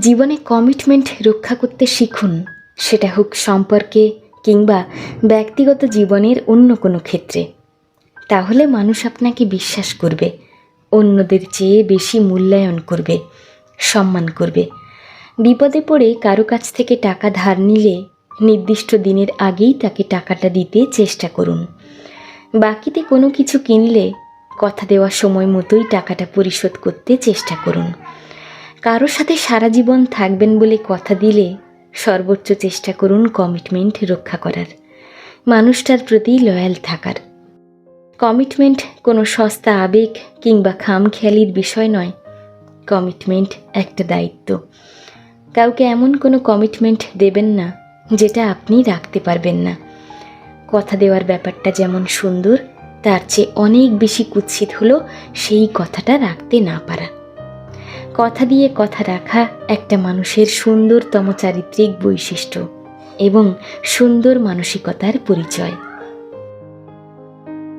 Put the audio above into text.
জীবনে কমিটমেন্ট রক্ষা করতে শিখুন। সেটা হোক সম্পর্কে কিংবা ব্যক্তিগত জীবনের অন্য কোনো ক্ষেত্রে। তাহলে মানুষ আপনাকে বিশ্বাস করবে, অন্যদের চেয়ে বেশি মূল্যায়ন করবে, সম্মান করবে। বিপদে পড়ে কারও কাছ থেকে টাকা ধার নিলে নির্দিষ্ট দিনের আগেই তাকে টাকাটা দিতে চেষ্টা করুন। বাকিতে কোনো কিছু কিনলে কথা দেওয়ার সময় মতোই টাকাটা পরিশোধ করতে চেষ্টা করুন। কারোর সাথে সারা জীবন থাকবেন বলে কথা দিলে সর্বোচ্চ চেষ্টা করুন কমিটমেন্ট রক্ষা করার। মানুষটার প্রতি লয়াল থাকার। কমিটমেন্ট কোনো সস্তা আবেগ কিংবা খামখেয়ালির বিষয় নয়। কমিটমেন্ট একটা দায়িত্ব। কাউকে এমন কোনো কমিটমেন্ট দেবেন না যেটা আপনি রাখতে পারবেন না। কথা দেওয়ার ব্যাপারটা যেমন সুন্দর, তার চেয়ে অনেক বেশি কুৎসিত হলো সেই কথাটা রাখতে না পারা। কথা দিয়ে কথা রাখা একটা মানুষের সুন্দরতম চারিত্রিক বৈশিষ্ট্য এবং সুন্দর মানসিকতার পরিচয়।